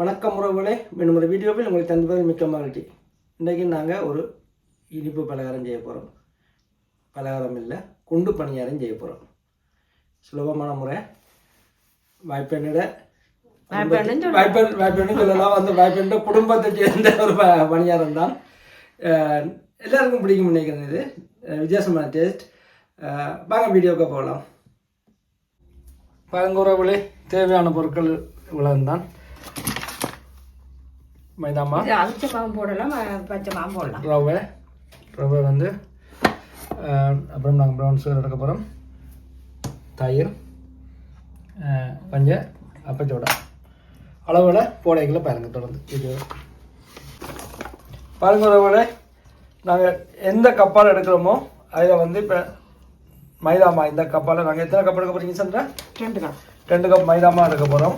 வணக்கம் உறவுகளே. மீண்டும் ஒரு வீடியோவில் உங்களை தந்துவதில் மிக்க மகிழ்ச்சி. இன்றைக்கி நாங்கள் ஒரு இனிப்பு பலகாரம் செய்ய போகிறோம் பலகாரம் இல்லை குண்டு பணியாரம் செய்ய போகிறோம் சுலபமான முறை. வாய்ப்பெண்ணிட. வாய்ப்பெண் வாய்ப்பெண்ணு சொல்லலாம். வந்து வாய்ப்பெண்ண குடும்பத்தை சேர்ந்த ஒரு பணியாரம் தான். எல்லாருக்கும் பிடிக்கும் நினைக்கிறேன் இது. வித்தியாசமான டேஸ்ட். வாங்க வீடியோக்கு போகலாம். பழங்குறவுகளே தேவையான பொருட்கள் இவ்வளவுதான். மைதாமா? இது அவிச்ச மாவும் போடலாம் பச்சை மாவும் போடலாம். ரவை. ரவை வந்து அப்புறம் நாங்கள் ப்ரௌன் சுகர் எடுக்க போகிறோம் தயிர் கொஞ்சம் அப்பச்சோடா. அளவில் போடைகளை பாருங்க தொடர்ந்து. இது. பாருங்க உறவுகளே நாங்கள் எந்த கப்பால் எடுக்கிறோமோ அதில் வந்து இப்போ மைதாமா இந்த கப்பால். நாங்கள் எத்தனை கப் எடுக்க போகிறீங்க சந்திரா? ரெண்டு தான் ரெண்டு கப் மைதாமா எடுக்க போகிறோம்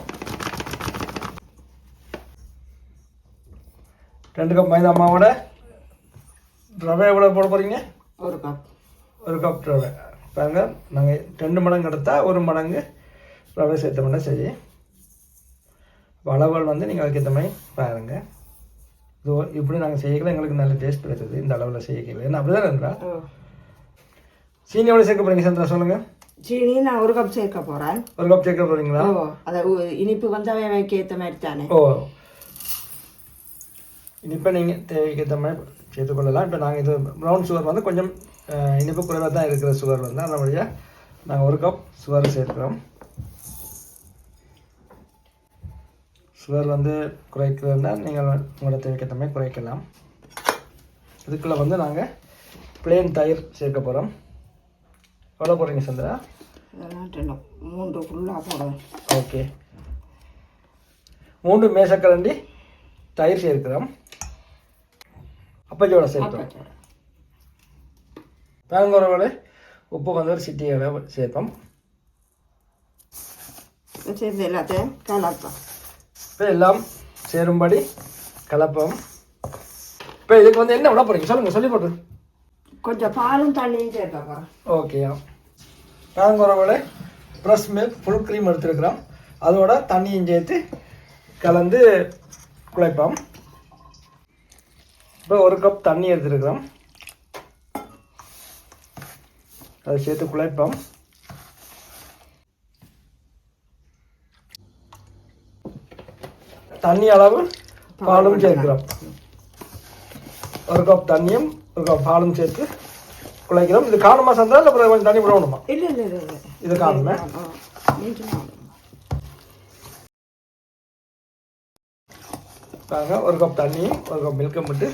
ரெண்டு கப் மைதாமாவோட ரவை எவ்வளோ போட போகிறீங்க ஒரு கப் ஒரு கப் ரவை. பாருங்க நாங்கள் ரெண்டு மடங்கு எடுத்தால் ஒரு மடங்கு ரவை சேர்த்தோம்னா சரி. அப்ப அளவுகள் வந்து நீங்கள் அதுக்கேற்ற மாதிரி பாருங்க. இதோ இப்படி நாங்கள் செய்யக்கல எங்களுக்கு நல்ல டேஸ்ட் கிடைச்சது இந்த அளவில் செய்யக்கல. ஏன்னா அப்படி தான் இருந்தா சீனி எவ்வளோ சேர்க்க போகிறீங்க சந்திரா சொல்லுங்கள் சீனி நான் ஒரு கப் சேர்க்க போறேன். ஒரு கப் சேர்க்க போகிறீங்களா ஓ அதை இனிப்பு வந்து அவைக்கு ஏற்ற மாதிரி தானே. ஓ இப்போ நீங்கள் தேவைக்கு ஏற்ற மாதிரி சேர்த்துக்கொள்ளலாம் இப்போ நாங்கள் இது ப்ரௌன் சுகர் வந்து கொஞ்சம் இனிப்பு குறைவாக தான் இருக்கிற சுகர் வந்து அந்த வழியாக நாங்கள் ஒரு கப் சுகர் சேர்க்கிறோம். சுகர் வந்து குறைக்கிறதுனா நீங்கள் உங்களோட தேவைக்கு ஏற்ற மாதிரி குறைக்கலாம். இதுக்குள்ளே வந்து நாங்கள் பிளேன் தயிர் சேர்க்க போகிறோம் எவ்வளோ போடுறீங்க சந்திரா? மூன்று ஃபுல்லாக போடுவேன் ஓகே மூன்று மேசக்கரண்டி தயிர் சேர்க்கிறோம். அப்பச்சோட சேர்க்கிறோம் பேரங்குறவோட உப்பு வந்து ஒரு சிட்டி அளவு சேர்ப்போம். சேர்ந்து எல்லாத்தையும் கலப்போம். இப்போ எல்லாம் சேரும்படி கலப்போம். இப்போ இதுக்கு வந்து என்ன விட போகிறீங்க சொல்லுங்கள் சொல்லி போட்டு. கொஞ்சம் பாலும் தண்ணியும் போகிறேன் ஓகேயா பேரங்குறவோட ப்ரெஸ் மில்க் ஃபுல் க்ரீம் எடுத்துருக்குறோம். அதோட தண்ணியும் சேர்த்து கலந்து குழைப்போம். இப்போ ஒரு கப் தண்ணி எடுத்துருக்குறோம். அதை சேர்த்து குழைப்போம். தண்ணி அளவு பாலும் சேர்க்கிறோம். ஒரு கப் தண்ணியும் ஒரு கப் பாலும் சேர்த்து குழைக்கிறோம். இது காணுமா சந்தா இல்லை கொஞ்சம் தண்ணி விடணுமா? இல்லை இல்லை இது காணுமே? நீங்களும் ஒரு கப் தண்ணியும் ஒரு கப் மில்க்கை விட்டு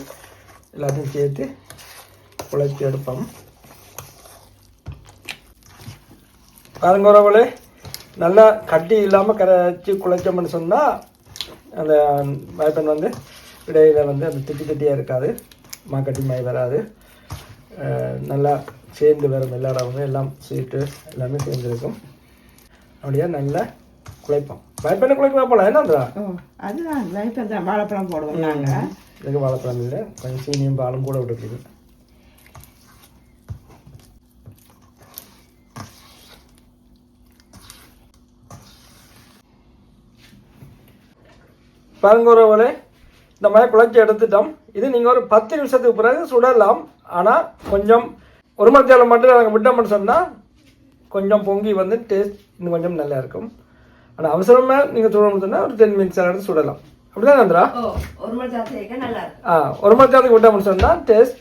எல்லாத்தையும் சேர்த்து குழச்சி எடுப்போம். பாருங்க உறவுகளே நல்லா கட்டி இல்லாமல் கரைச்சி குழைச்சோம்னு சொன்னால் அந்த மயப்பெண் வந்து இடையில வந்து அந்த திட்டி திட்டியாக இருக்காது. மாக்கட்டி மாய் வராது. நல்லா சேர்ந்து வரும் எல்லா ரவமும் எல்லாம் ஸ்வீட்டு எல்லாமே சேர்ந்துருக்கும் அப்படியே நல்லா குழைப்போம். வாய்ப்பெண்ணை குழைக்க போகலாம் என்னன்றா அதுதான். இப்போ தான் வாழைப்பழம் போடுவோம் நாங்கள் இதுக்கு வாழைப்பழம் இல்லை. கொஞ்சம் சீனியும் பாலும் கூட விட்டுருக்குது பரங்குறவளே இந்த மாதிரி குழச்சி எடுத்துட்டோம். இது நீங்கள் ஒரு பத்து நிமிஷத்துக்கு பிறகு சுடலாம். ஆனால் கொஞ்சம் ஒரு மணி நேரம் மட்டும் நாங்கள் விட்டோம்னு சொன்னால் கொஞ்சம் பொங்கி வந்து டேஸ்ட் இன்னும் கொஞ்சம் நல்லா இருக்கும். ஆனால் அவசரமாக நீங்கள் சுடணும்னு சொன்னால் ஒரு டென் மினிட்ஸ் எடுத்து சுடலாம். அப்படிதான் நந்திரா? ஆ ஒரு மணி நேரத்துக்கு விட்டோம்னு சொன்னால் டேஸ்ட்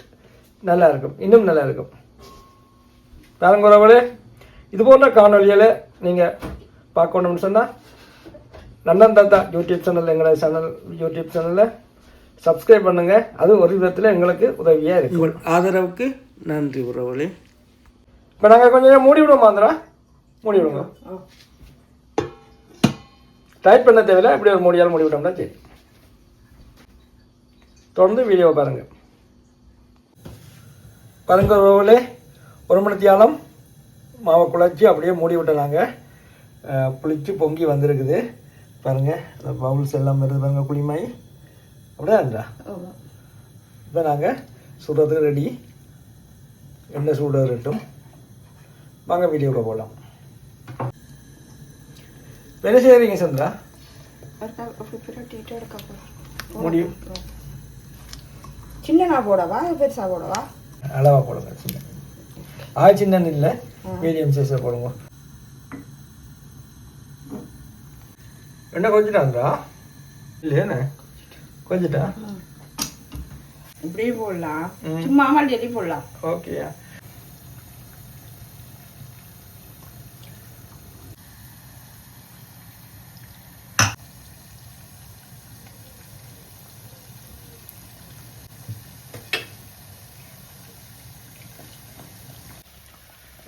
நல்லா இருக்கும். இன்னும் நல்லா இருக்கும். பாருங்குறவளே இது போன்ற காணொலிகளை நீங்கள் பார்க்கணும்னு சொன்னால் நன்னன் தாத்தா யூடியூப் சேனல் எங்களோட சேனல் யூடியூப் சேனலில் சப்ஸ்கிரைப் பண்ணுங்க. அது ஒரு விதத்தில் எங்களுக்கு உதவியாக இருக்கு உங்கள் ஆதரவுக்கு நன்றி உறவுகளே இப்போ நாங்கள் கொஞ்சம் மூடி விடுவோம் ஆந்திரா மூடி விடுங்க டைப் பண்ண தேவையில்ல இப்படி ஒரு மூடியால் மூடி விட்டோம்னா சரி. தொடர்ந்து வீடியோ பாருங்க. பாருங்க ரோவிலே ஒரு மணி தியாலம் மாவை குழச்சி அப்படியே மூடி விட்டலாங்க புளிச்சு பொங்கி வந்திருக்குது. பாருங்க அந்த பவுல்ஸ் எல்லாம் வருது பாருங்க புளிமாய் அப்படியே இருந்தா இப்போ நாங்கள் சுடுறதுக்கு ரெடி எண்ணெய் சூடு வரட்டும். வாங்க வீடியோவில் போகலாம் என்ன செய்கிறீங்க சந்திரா. முடியும். சின்னனா போடவா பெருசா போடவா? அளவாக போடுங்க சின்ன. ஆ சின்ன இல்லை மீடியம் சைஸில் போடுங்க. என்ன கொஞ்சிட்டாங்களா இல்லையாண்ணே கொஞ்சிட்டா? இப்படியே போடலாம். சும்மா மல்லி போடலாம். ஓகேயா.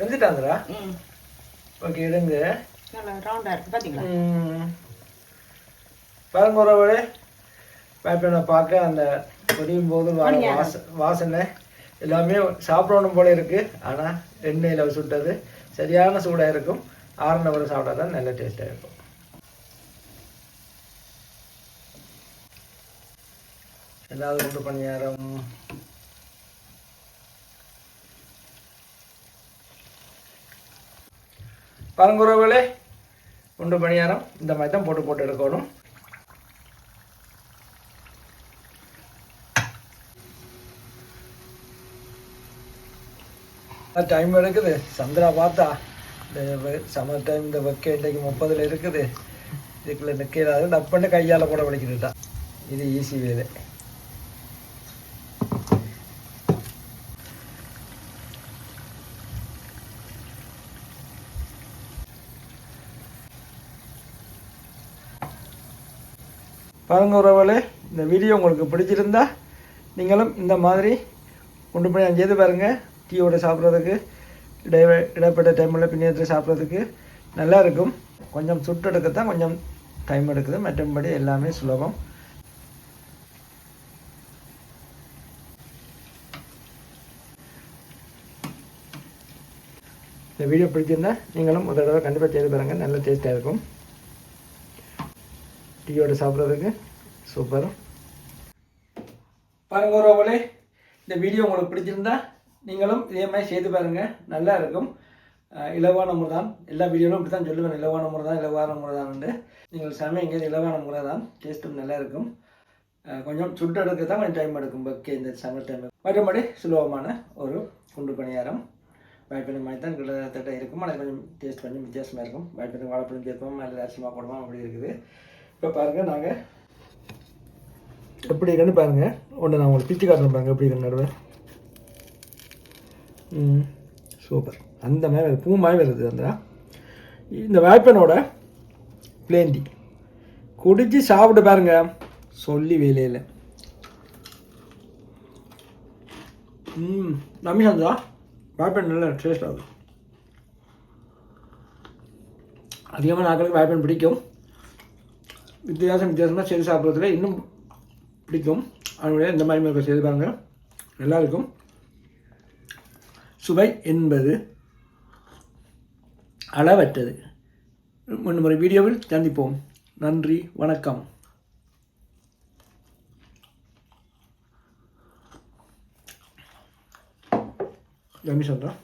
வெந்துட்டாங்களா ம். ஓகே எடுங்க. நல்லா ரவுண்டாக இருக்குது பார்த்தீங்களா பாருங்க உறவுகளே வேப்பனை பார்க்க அந்த பொரியும் போது. வாச வாசனை எல்லாமே சாப்பிடணும் போல இருக்கு. ஆனால் எண்ணெயில் சுட்டது சரியான சூடாக இருக்கும். ஆறுன வரை சாப்பிட்டா தான் நல்ல டேஸ்ட்டாக இருக்கும். ஏதாவது கொண்டு பணியாரம். பரங்குறவுகளே ஒன்று பணியாரம் இந்த மாதிரி தான் போட்டு போட்டு எடுக்கணும். டைம் எடுக்குது. சந்திரா பார்த்தா இந்த சம்மர் டைம் இந்த வெக்க இன்றைக்கு முப்பதுல இருக்குது. இதுக்குள்ளே நிற்கிறாரு டப்புன்னு கையால் போட வலிக்குதுட்டா இது ஈஸி வேலை. பாருங்க உறவுகளே இந்த வீடியோ உங்களுக்கு பிடிச்சிருந்தா நீங்களும் இந்த மாதிரி ஒன்று பண்ணி செய்து பாருங்கள் டீயோட சாப்பிட்றதுக்கு இடை இடைப்பட்ட டைமில் பின்னத்தில் சாப்பிட்றதுக்கு நல்லா இருக்கும். கொஞ்சம் சுட்டெடுக்கத்தான் கொஞ்சம் டைம் எடுக்குது. மற்றபடி எல்லாமே சுலபம். இந்த வீடியோ பிடிச்சிருந்தா நீங்களும் ஒரு தடவை கண்டிப்பாக செய்து பாருங்கள் நல்ல டேஸ்ட்டாக இருக்கும். டீயோடு சாப்பிட்றதுக்கு சூப்பர். பாருங்க உறவுகளே இந்த வீடியோ உங்களுக்கு பிடிச்சிருந்தா நீங்களும் இதே மாதிரி செய்து பாருங்கள் நல்லா இருக்கும். இலவான முறை தான் எல்லா வீடியோலும் இப்படி தான் சொல்லுவேன். இலவான முறை தான் இலவான முறை தான் நீங்கள் சமைங்க இலவான முறை தான் டேஸ்ட்டும் நல்லா இருக்கும். கொஞ்சம் சுட்டு எடுக்க தான் கொஞ்சம் டைம் எடுக்கும். பக்கே இந்த சம்மர் டைம் மறுபடி சுலபமான ஒரு குண்டு பணியாரம். வாய்ப்பினை மாதிரி தான் கிட்டத்தட்ட இருக்கும்? ஆனால் கொஞ்சம் டேஸ்ட் கொஞ்சம் வித்தியாசமாக இருக்கும். வாய்ப்பினை வாழைப்பழம் சேர்ப்போம்? அதில் அரிசிமா போடுவோம்? அப்படி இருக்குது. இப்போ பாருங்கள் நாங்கள் எப்படி இருக்குன்னு பாருங்கள் ஒன்று நான் உங்களுக்கு பிச்சு காட்டுறேன் பாருங்கள் எப்படி இருக்கு நடுவே. ம் சூப்பர். அந்த மாதிரி வருது. பூ மாதிரி வருது அந்த இந்த வேப்பனோட பிளேண்டி குடிச்சு சாப்பிட்டு பாருங்க. சொல்லி வேலையில். ம் ரமிஷாந்தா வேப்பன் நல்ல டேஸ்ட் ஆகுது. அதிகமாக நாட்களுக்கு வேப்பன் பிடிக்கும். வித்தியாசம் வித்தியாசமாக செய்து சாப்பிட்றதுல இன்னும் பிடிக்கும். அதனுடைய இந்த மாதிரி மாதிரி செய்து பாருங்க. நல்லாயிருக்கும் சுவை என்பது அளவற்றது. இன்னும் ஒரு வீடியோவில் சந்திப்போம். நன்றி வணக்கம். ரமேஷ் சொல்கிறேன்